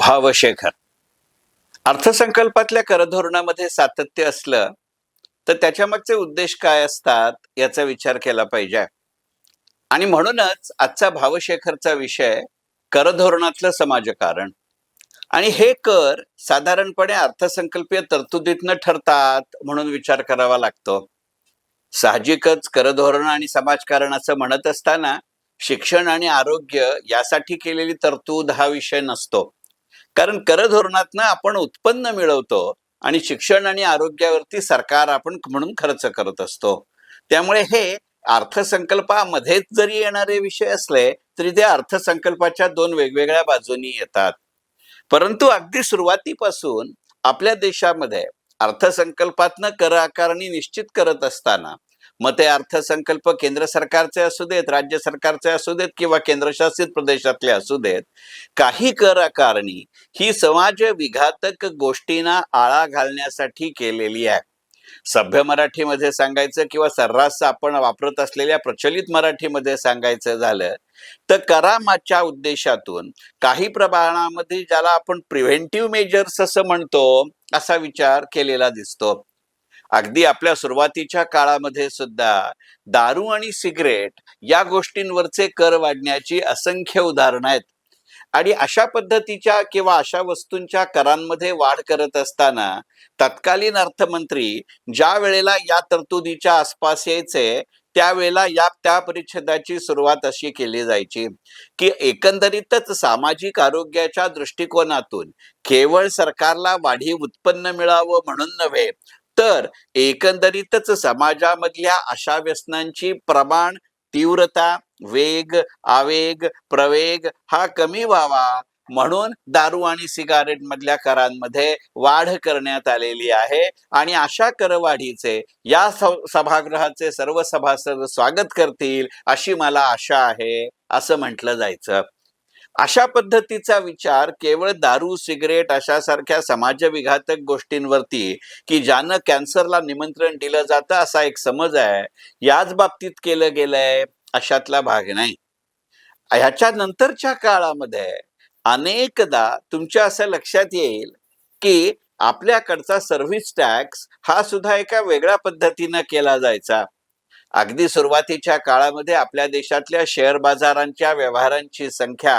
भावशेखर. अर्थसंकल्पातल्या करधोरणामध्ये सातत्य असलं तर त्याच्या मागचे उद्देश काय असतात याचा विचार केला पाहिजे. आणि म्हणूनच आजचा भावशेखरचा विषय करधोरणातलं समाजकारण. आणि हे कर साधारणपणे अर्थसंकल्पीय तरतुदीतनं ठरतात म्हणून विचार करावा लागतो. साहजिकच करधोरण आणि समाजकारण असं म्हणत असताना शिक्षण आणि आरोग्य यासाठी केलेली तरतूद हा विषय नसतो. कारण करधोरणातनं आपण उत्पन्न मिळवतो आणि शिक्षण आणि आरोग्यावरती सरकार आपण म्हणून खर्च करत असतो. त्यामुळे हे अर्थसंकल्पामध्येच जरी येणारे विषय असले तरी ते अर्थसंकल्पाच्या दोन वेगवेगळ्या बाजूनी येतात. परंतु अगदी सुरुवातीपासून आपल्या देशामध्ये अर्थसंकल्पातनं कर आकारणी निश्चित करत असताना मग ते अर्थसंकल्प केंद्र सरकारचे असू देत राज्य सरकारचे असू देत किंवा केंद्रशासित प्रदेशातले असू देत काही कर आकारणी ही समाज विघातक गोष्टींना आळा घालण्यासाठी केलेली आहे. सभ्य मराठीमध्ये सांगायचं किंवा सर्रास आपण वापरत असलेल्या प्रचलित मराठीमध्ये सांगायचं झालं तर करामाच्या उद्देशातून काही प्रमाणामध्ये ज्याला आपण प्रिव्हेंटिव्ह मेजर्स असं म्हणतो असा विचार केलेला दिसतो. अगदी आपल्या सुरुवातीच्या काळामध्ये सुद्धा दारू आणि सिगरेट या गोष्टींवरचे कर वाढण्याची असंख्य उदाहरणं आहेत. आणि अशा पद्धतीच्या किंवा अशा वस्तूंच्या करांमध्ये वाढ करत असताना तत्कालीन अर्थमंत्री ज्या वेळेला या तरतुदीच्या आसपास यायचे त्यावेळेला या त्या परिच्छेदाची सुरुवात अशी केली जायची की एकंदरीतच सामाजिक आरोग्याच्या दृष्टिकोनातून केवळ सरकारला वाढीव उत्पन्न मिळावं म्हणून नव्हे तर एकंदरीतच समाजामधल्या अशा व्यसनांची प्रमाण तीव्रता वेग आवेग प्रवेग हा कमी व्हावा म्हणून दारू आणि सिगारेट मधल्या करांमध्ये वाढ करण्यात आलेली आहे. आणि अशा करवाढीचे या सभागृहाचे सर्व सभासद स्वागत करतील अशी मला आशा आहे असं म्हटलं जायचं. अशा पद्धतीचा विचार केवळ दारू सिगरेट अशा सारख्या समाजविघातक गोष्टींवरती की ज्यानं कॅन्सरला निमंत्रण दिलं जातं असा एक समज आहे याच बाबतीत केलं गेलंय अशातला भाग नाही. ह्याच्या नंतरच्या काळामध्ये अनेकदा तुमच्या असं लक्षात येईल की आपल्याकडचा सर्व्हिस टॅक्स हा सुद्धा एका वेगळ्या पद्धतीनं केला जायचा. अगदी सुरुवातीच्या काळामध्ये आपल्या देशातल्या शेअर बाजारांच्या व्यवहारांची संख्या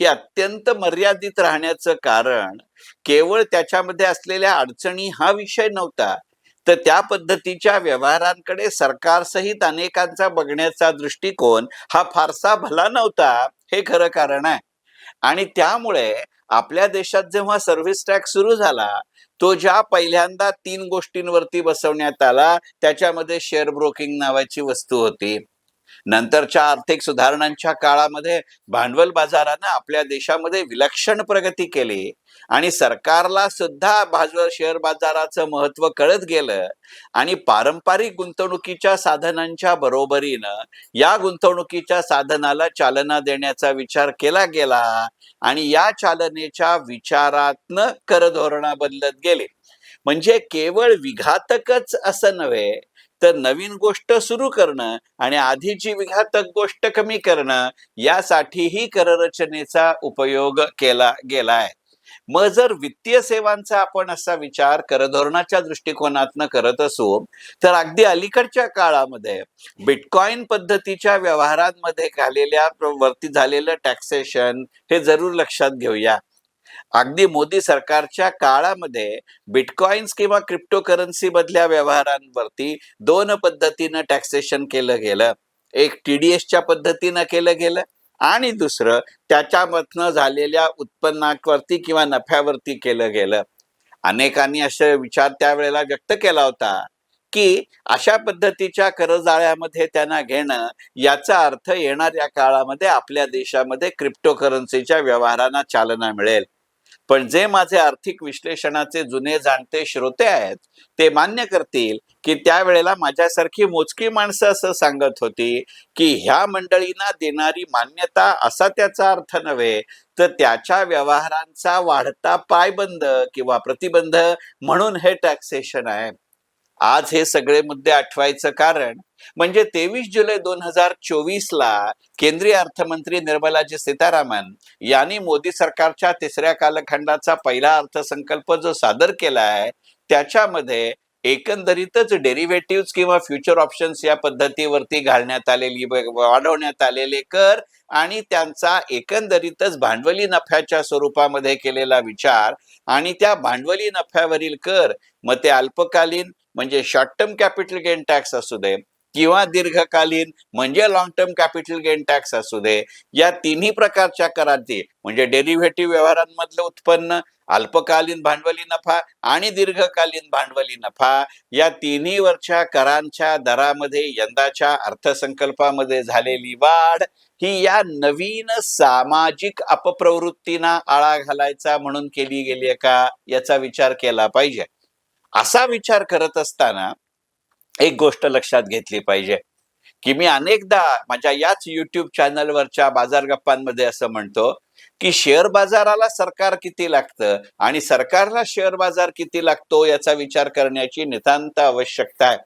ही अत्यंत मर्यादित राहण्याचं कारण केवळ त्याच्यामध्ये असलेल्या अडचणी हा विषय नव्हता. तर त्या पद्धतीच्या व्यवहारांकडे सरकारसहित अनेकांचा बघण्याचा दृष्टिकोन हा फारसा भला नव्हता हे खरं कारण आहे. आणि त्यामुळे आपल्या देशात जेव्हा सर्व्हिस टॅक्स सुरू झाला तो ज्या पहिल्यांदा तीन गोष्टींवरती बसवण्यात आला त्याच्यामध्ये शेअर ब्रोकिंग नावाची वस्तू होती. नंतरच्या आर्थिक सुधारणांच्या काळामध्ये भांडवल बाजारानं आपल्या देशामध्ये विलक्षण प्रगती केली आणि सरकारला सुद्धा भाजवर शेअर बाजाराचं महत्त्व कळत गेलं आणि पारंपरिक गुंतवणुकीच्या साधनांच्या बरोबरीनं या गुंतवणुकीच्या साधनाला चालना देण्याचा विचार केला गेला आणि या चालनेच्या विचारातनं कर धोरणा बदलत गेले. म्हणजे केवळ विघातकच असं नव्हे तर नवीन गोष्ट सुरू करणं आणि आधीची विघातक गोष्ट कमी करणं यासाठीही कररचनेचा उपयोग केला गेलाय. मग जर वित्तीय सेवांचा आपण असा विचार करधोरणाच्या दृष्टिकोनातनं करत असू तर अगदी अलीकडच्या काळामध्ये बिटकॉइन पद्धतीच्या व्यवहारांमध्ये झालेल्या वरती झालेलं टॅक्सेशन हे जरूर लक्षात घेऊया. अगदी मोदी सरकारच्या काळामध्ये बिटकॉइन्स किंवा क्रिप्टो करन्सी मधल्या व्यवहारांवरती दोन पद्धतीनं टॅक्सेशन केलं गेलं. एक टीडीएसच्या पद्धतीनं केलं गेलं आणि दुसरं त्याच्यामधनं झालेल्या उत्पन्नावरती किंवा नफ्यावरती केलं गेलं. अनेकांनी असे विचार त्यावेळेला व्यक्त केला होता की अशा पद्धतीच्या करजाळ्यामध्ये त्यांना घेणं याचा अर्थ येणाऱ्या काळामध्ये आपल्या देशामध्ये क्रिप्टो करन्सीच्या व्यवहारांना चालना मिळेल. पण जे माझे आर्थिक विश्लेषणाचे जुने जाणते श्रोते आहेत ते मान्य करतील की त्यावेळेला माझ्यासारखी मोजकी माणसं असं सांगत होती की ह्या मंडळींना देणारी मान्यता असा त्याचा अर्थ नव्हे तर त्याच्या व्यवहारांचा वाढता पायबंद किंवा प्रतिबंध म्हणून हे टॅक्सेशन आहे. आज हे सगळे मुद्दे आठवायचं कारण म्हणजे तेवीस जुलै दोन हजार चोवीस ला केंद्रीय अर्थमंत्री निर्मलाजी सीतारामन यांनी मोदी सरकारच्या तिसऱ्या कालखंडाचा पहिला अर्थसंकल्प जो सादर केला आहे त्याच्यामध्ये एकंदरीतच डेरिव्हेटिव्ह किंवा फ्युचर ऑप्शन्स या पद्धतीवरती घालण्यात आलेली वाढवण्यात आलेले कर आणि त्यांचा एकंदरीतच भांडवली नफ्याच्या स्वरूपामध्ये केलेला विचार आणि त्या भांडवली नफ्यावरील कर मग ते अल्पकालीन म्हणजे short term capital gain tax असू दे किंवा दीर्घकालीन म्हणजे long term capital gain tax असू दे या तिन्ही प्रकारच्या करांची म्हणजे डेरिव्हेटिव्ह व्यवहारांमधलं उत्पन्न अल्पकालीन भांडवली नफा आणि दीर्घकालीन भांडवली नफा या तिन्हीवरच्या करांच्या दरामध्ये यंदाच्या अर्थसंकल्पामध्ये झालेली वाढ ही या नवीन सामाजिक अपप्रवृत्तींना आळा घालायचा म्हणून केली गेली आहे का? याचा विचार केला पाहिजे. असा विचार करत असताना एक गोष्ट लक्षात घेतली पाहिजे की मी अनेकदा माझ्या याच युट्यूब चॅनलवरच्या बाजार गप्पांमध्ये असं म्हणतो की शेअर बाजाराला सरकार किती लागतं आणि सरकारला शेअर बाजार किती लागतो याचा विचार करण्याची नितांत आवश्यकता आहे.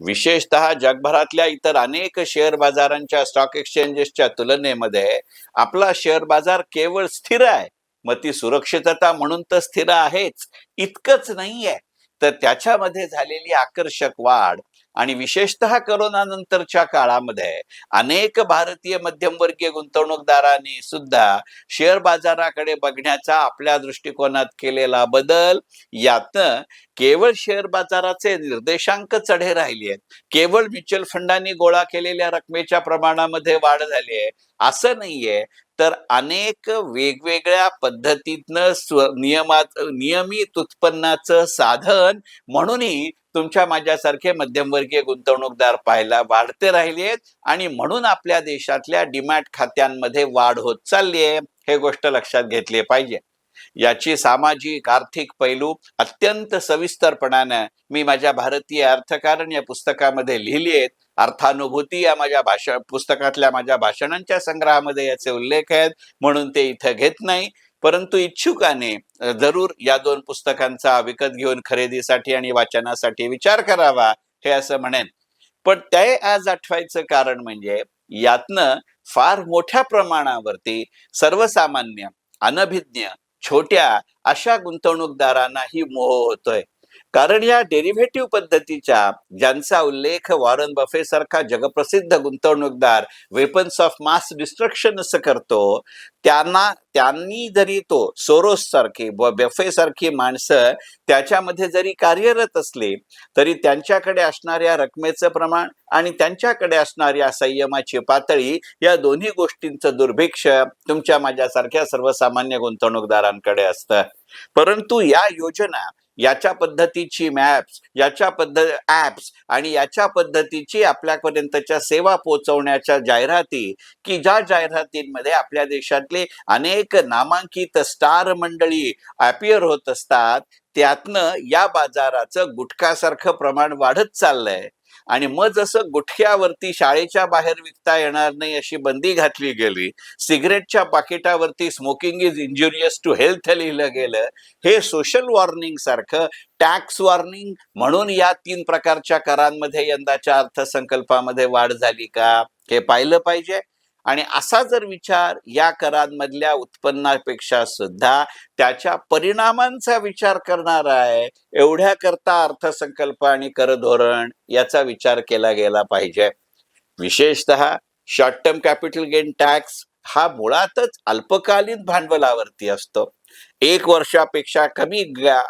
विशेषतः जगभरातल्या इतर अनेक शेअर बाजारांच्या स्टॉक एक्सचेंजेसच्या तुलनेमध्ये आपला शेअर बाजार केवळ स्थिर आहे मग ती सुरक्षितता म्हणून तर स्थिर आहेच इतकंच नाहीये. तर त्याच्यामध्ये झालेली आकर्षक वाढ आणि विशेषतः करोनानंतरच्या काळामध्ये अनेक भारतीय मध्यमवर्गीय गुंतवणूकदारांनी सुद्धा शेअर बाजाराकडे बघण्याचा आपल्या दृष्टिकोनात केलेला बदल यातनं केवळ शेअर बाजाराचे निर्देशांक चढे राहिले आहेत. केवळ म्युच्युअल फंडांनी गोळा केलेल्या रकमेच्या प्रमाणामध्ये वाढ झाली आहे असं नाहीये. तर अनेक वेगवेगळ्या पद्धतीतनं स्व नियमात नियमित उत्पन्नाचं साधन म्हणूनही तुमच्या माझ्यासारखे मध्यमवर्गीय गुंतवणूकदार पाहायला वाढते राहिले आहेत आणि म्हणून आपल्या देशातल्या डिमॅट खात्यांमध्ये वाढ होत चालली आहे. हे गोष्ट लक्षात घेतली पाहिजे. याची सामाजिक आर्थिक पैलू अत्यंत सविस्तरपणानं मी माझ्या भारतीय अर्थकारण या पुस्तकामध्ये लिहिली आहेत. अर्थानुभूती या माझ्या भाषण पुस्तकातल्या माझ्या भाषणांच्या संग्रहामध्ये याचे उल्लेख आहेत. म्हणून ते इथं घेत नाही. परंतु इच्छुकाने जरूर या दोन पुस्तकांचा विकत घेऊन खरेदीसाठी आणि वाचनासाठी विचार करावा हे असं म्हणेन. पण ते आज आठवायचं कारण म्हणजे यातनं फार मोठ्या प्रमाणावरती सर्वसामान्य अनभिज्ञ छोट्या अशा गुंतवणूकदारांनाही मोह होतोय. कारण या डेरिव्हेटिव्ह पद्धतीच्या ज्यांचा उल्लेख वॉरन बफे सारखा जगप्रसिद्ध गुंतवणूकदार वेपन्स ऑफ मास डिस्ट्रक्शन असं करतो त्यांना त्यांनी जरी तो सोरोस सारखी बफे सारखी माणसं त्याच्यामध्ये जरी कार्यरत असली तरी त्यांच्याकडे असणाऱ्या रकमेचं प्रमाण आणि त्यांच्याकडे असणाऱ्या संयमाची पातळी या दोन्ही गोष्टींचं दुर्भिक्ष तुमच्या माझ्यासारख्या सर्वसामान्य गुंतवणूकदारांकडे असतं. परंतु या योजना याच्या पद्धतीची मॅप्स याच्या पद्धत ॲप्स आणि याच्या पद्धतीची आपल्यापर्यंतच्या सेवा पोहोचवण्याच्या जाहिराती की ज्या जाहिरातींमध्ये आपल्या देशातले अनेक नामांकित स्टार मंडळी अपियर होत असतात त्यातनं या बाजाराचं गुटखासारखं प्रमाण वाढत चाललंय. आणि मग जसं गुटख्यावरती शाळेच्या बाहेर विकता येणार नाही अशी बंदी घातली गेली सिगरेटच्या पाकिटावरती smoking is injurious to health लिहिलं गेलं हे सोशल वॉर्निंग सारखं टॅक्स वॉर्निंग म्हणून या तीन प्रकारच्या करांमध्ये यंदाच्या अर्थसंकल्पामध्ये वाढ झाली का? हे पाहिलं पाहिजे. आणि असा जर विचार या करांमधल्या उत्पन्नापेक्षा सुद्धा त्याच्या परिणामांचा विचार करणार आहे एवढ्या करता अर्थसंकल्प आणि कर धोरण याचा विचार केला गेला पाहिजे. विशेषतः short term capital gain tax हा मुळातच अल्पकालीन भांडवलावरती असतो. एक वर्षापेक्षा कमी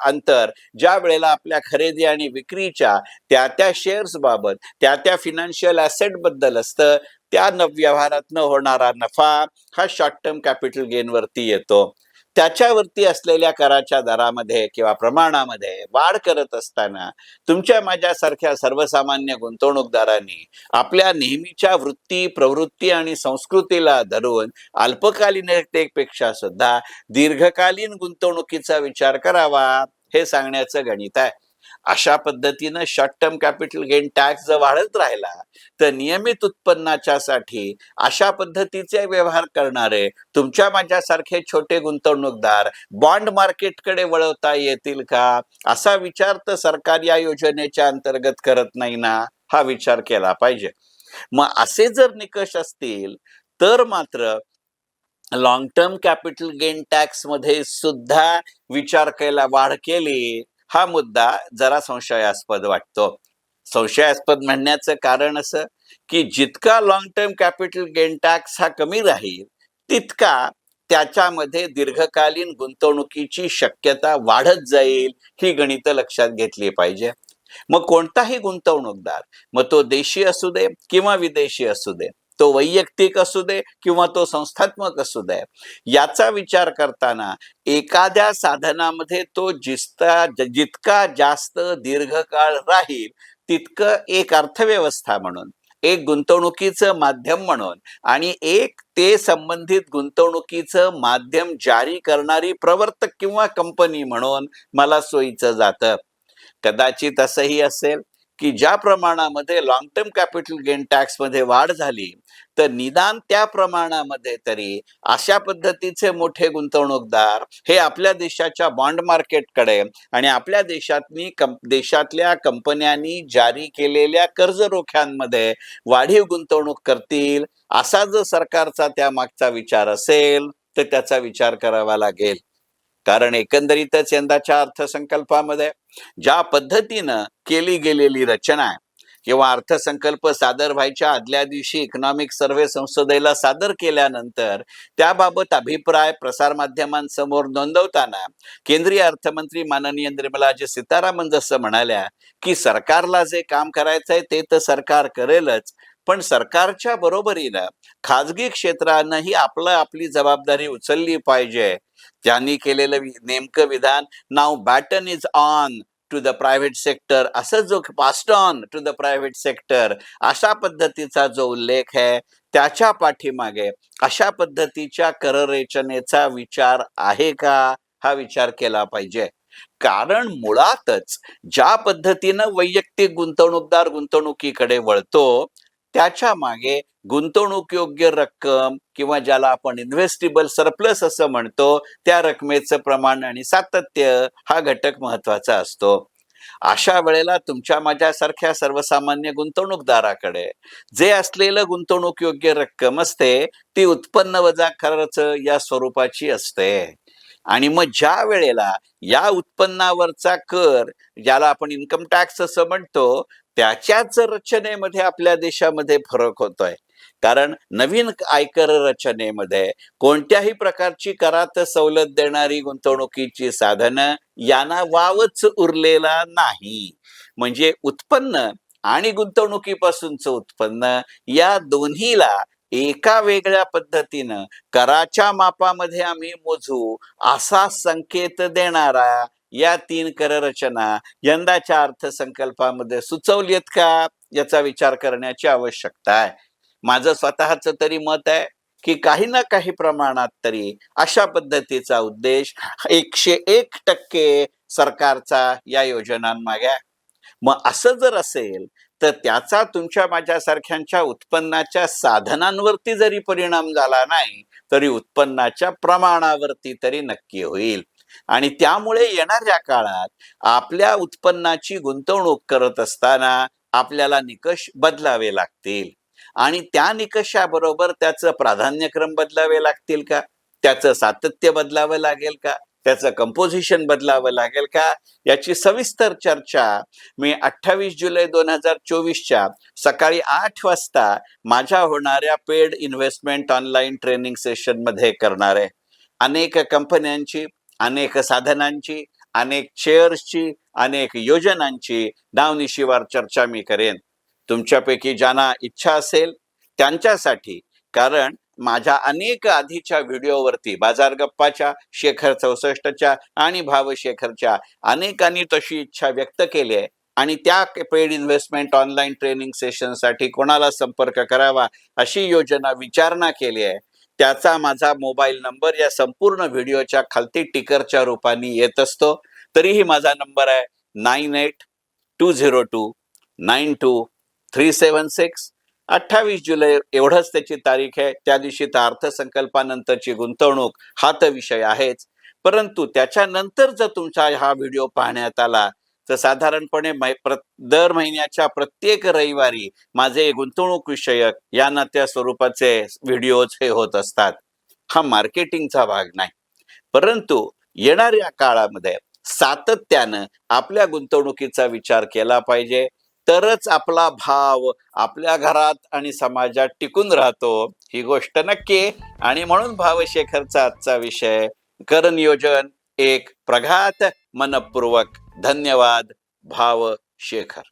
अंतर ज्या वेळेला आपल्या खरेदी आणि विक्रीच्या त्या त्या शेअर्स बाबत त्या त्या फिनान्शियल ऍसेटबद्दल असतं त्या न व्यवहारातनं होणारा नफा हा शॉर्ट टर्म कॅपिटल गेनवरती येतो. त्याच्यावरती असलेल्या कराच्या दरामध्ये किंवा प्रमाणामध्ये वाढ करत असताना तुमच्या माझ्यासारख्या सर्वसामान्य गुंतवणूकदारांनी आपल्या नेहमीच्या वृत्ती प्रवृत्ती आणि संस्कृतीला धरून अल्पकालीनतेपेक्षा सुद्धा दीर्घकालीन गुंतवणुकीचा विचार करावा हे सांगण्याचं गणित आहे. अशा पद्धतीनं short term capital gain tax जर वाढत राहिला तर नियमित उत्पन्नाच्या साठी अशा पद्धतीचे व्यवहार करणारे तुमच्या माझ्यासारखे छोटे गुंतवणूकदार बॉन्ड मार्केटकडे वळवता येतील का? असा विचार तर सरकार या योजनेच्या अंतर्गत करत नाही ना? हा विचार केला पाहिजे. मग असे जर निकष असतील तर मात्र लॉंग टर्म कॅपिटल गेन टॅक्समध्ये सुद्धा विचार केला वाढ केली. हा मुद्दा जरा संशयास्पद वाटतो. संशयास्पद म्हणण्याचं कारण असं की जितका long term capital gain tax हा कमी राहील तितका त्याच्यामध्ये दीर्घकालीन गुंतवणुकीची शक्यता वाढत जाईल ही गणित लक्षात घेतली पाहिजे. मग कोणताही गुंतवणूकदार मग तो देशी असू दे किंवा विदेशी असू दे तो वैयक्तिक असू दे किंवा तो संस्थात्मक असू दे याचा विचार करताना एखाद्या साधनामध्ये तो जिस्ता जितका जास्त दीर्घकाळ राहील तितकं एक अर्थव्यवस्था म्हणून एक गुंतवणुकीचं माध्यम म्हणून आणि एक ते संबंधित गुंतवणुकीचं माध्यम जारी करणारी प्रवर्तक किंवा कंपनी म्हणून मला सोयीचं जातं. कदाचित असंही असेल की ज्या प्रमाणामध्ये लॉंग टर्म कॅपिटल गेन टॅक्समध्ये वाढ झाली तर निदान त्या प्रमाणामध्ये तरी अशा पद्धतीचे मोठे गुंतवणूकदार हे आपल्या देशाच्या बॉन्ड मार्केटकडे आणि आपल्या देशातनी देशातल्या कंपन्यांनी जारी केलेल्या कर्ज रोख्यांमध्ये वाढीव गुंतवणूक करतील असा जर सरकारचा त्या मागचा विचार असेल तर त्याचा विचार करावा लागेल. कारण एकंदरीतच यंदाच्या अर्थसंकल्पामध्ये ज्या पद्धतीनं केली गेलेली रचना आहे किंवा अर्थसंकल्प सादर व्हायच्या आदल्या दिवशी इकॉनॉमिक सर्व्हे संसदेला सादर केल्यानंतर त्याबाबत अभिप्राय प्रसारमाध्यमांसमोर नोंदवताना केंद्रीय अर्थमंत्री माननीय निर्मलाजी सीतारामन जसं म्हणाल्या की सरकारला जे काम करायचं आहे ते तर सरकार करेलच पण सरकारच्या बरोबरीनं खाजगी क्षेत्रानंही आपलं आपली जबाबदारी उचलली पाहिजे. त्यांनी केलेलं नेमकं विधान नाव baton is on to the private sector असं जो passed on to the private sector अशा पद्धतीचा जो उल्लेख आहे त्याच्या पाठीमागे अशा पद्धतीच्या कररचनेचा विचार आहे का? हा विचार केला पाहिजे. कारण मुळातच ज्या पद्धतीनं वैयक्तिक गुंतवणूकदार गुंतवणुकीकडे वळतो त्याच्यामागे गुंतवणूक योग्य रक्कम किंवा ज्याला आपण इन्व्हेस्टेबल सरप्लस असं म्हणतो त्या रकमेचं प्रमाण आणि सातत्य हा घटक महत्त्वाचा असतो. अशा वेळेला तुमच्या माझ्यासारख्या सर्वसामान्य गुंतवणूकदाराकडे जे असलेलं गुंतवणूक योग्य रक्कम असते ती उत्पन्न वजा खर्च या स्वरूपाची असते. आणि मग ज्या वेळेला या उत्पन्नावरचा कर ज्याला आपण इन्कम टॅक्स असं म्हणतो त्याच्याच रचनेमध्ये आपल्या देशामध्ये फरक होतोय. कारण नवीन आयकर रचनेमध्ये कोणत्याही प्रकारची करात सवलत देणारी गुंतवणुकीची साधनं यांना वावच उरलेला नाही. म्हणजे उत्पन्न आणि गुंतवणुकीपासूनचं उत्पन्न या दोन्हीला एका वेगळ्या पद्धतीनं कराच्या मापामध्ये आम्ही मोजू असा संकेत देणारा या तीन कररचना यंदाच्या अर्थसंकल्पामध्ये सुचवलीत का? याचा विचार करण्याची आवश्यकता आहे. माझं स्वतःच तरी मत आहे की काही ना काही प्रमाणात तरी अशा पद्धतीचा उद्देश एकशे एक टक्के सरकारचा या योजनांमागे मग असं जर असेल तर त्याचा तुमच्या माझ्यासारख्यांच्या उत्पन्नाच्या साधनांवरती जरी परिणाम झाला नाही तरी उत्पन्नाच्या प्रमाणावरती तरी नक्की होईल. आणि त्यामुळे येणाऱ्या काळात आपल्या उत्पन्नाची गुंतवणूक करत असताना आपल्याला निकष बदलावे लागतील. आणि त्या निकषाबरोबर त्याचं प्राधान्यक्रम बदलावे लागतील का? त्याचं सातत्य बदलावं लागेल का? त्याचं कंपोजिशन बदलावं लागेल का? याची सविस्तर चर्चा मी अठ्ठावीस जुलै दोन हजार चोवीसच्या सकाळी आठ वाजता माझ्या होणाऱ्या पेड इन्व्हेस्टमेंट ऑनलाईन ट्रेनिंग सेशनमध्ये करणार आहे. अनेक कंपन्यांची अनेक साधनांची अनेक शेअर्सची अनेक योजनांची नावनिशीवार चर्चा मी करेन. तुमच्यापैकी ज्यांना इच्छा असेल त्यांच्यासाठी कारण माझ्या अनेक आधीच्या व्हिडिओवरती बाजार गप्पाच्या शेखर चौसष्टच्या आणि भावशेखरच्या अनेकांनी तशी इच्छा व्यक्त केली आहे. आणि त्या पेड इन्व्हेस्टमेंट ऑनलाईन ट्रेनिंग सेशनसाठी कोणाला संपर्क करावा अशी योजना विचारणा केली आहे. त्याचा माझा मोबाईल नंबर या संपूर्ण व्हिडिओच्या खालती टिकरच्या रूपाने येत असतो. तरीही माझा नंबर आहे nine eight two zero two nine two three seven six. अठ्ठावीस जुलै एवढंच त्याची तारीख आहे. त्या दिवशी तर अर्थसंकल्पानंतरची गुंतवणूक हा तर विषय आहेच. परंतु त्याच्यानंतर जर तुमचा हा व्हिडिओ पाहण्यात आला तर साधारणपणे दर महिन्याच्या प्रत्येक रविवारी माझे गुंतवणूक विषयक या नात्या स्वरूपाचे व्हिडिओज हे होत असतात. हा मार्केटिंगचा भाग नाही. परंतु येणाऱ्या काळामध्ये सातत्यानं आपल्या गुंतवणुकीचा विचार केला पाहिजे. तरच आपला भाव आपल्या घरात आणि समाजात टिकून राहतो. ही गोष्ट नक्की. आणि म्हणून भावशेखरचा आजचा विषय कर नियोजन एक प्रघात मनपूर्वक. धन्यवाद भाव शेखर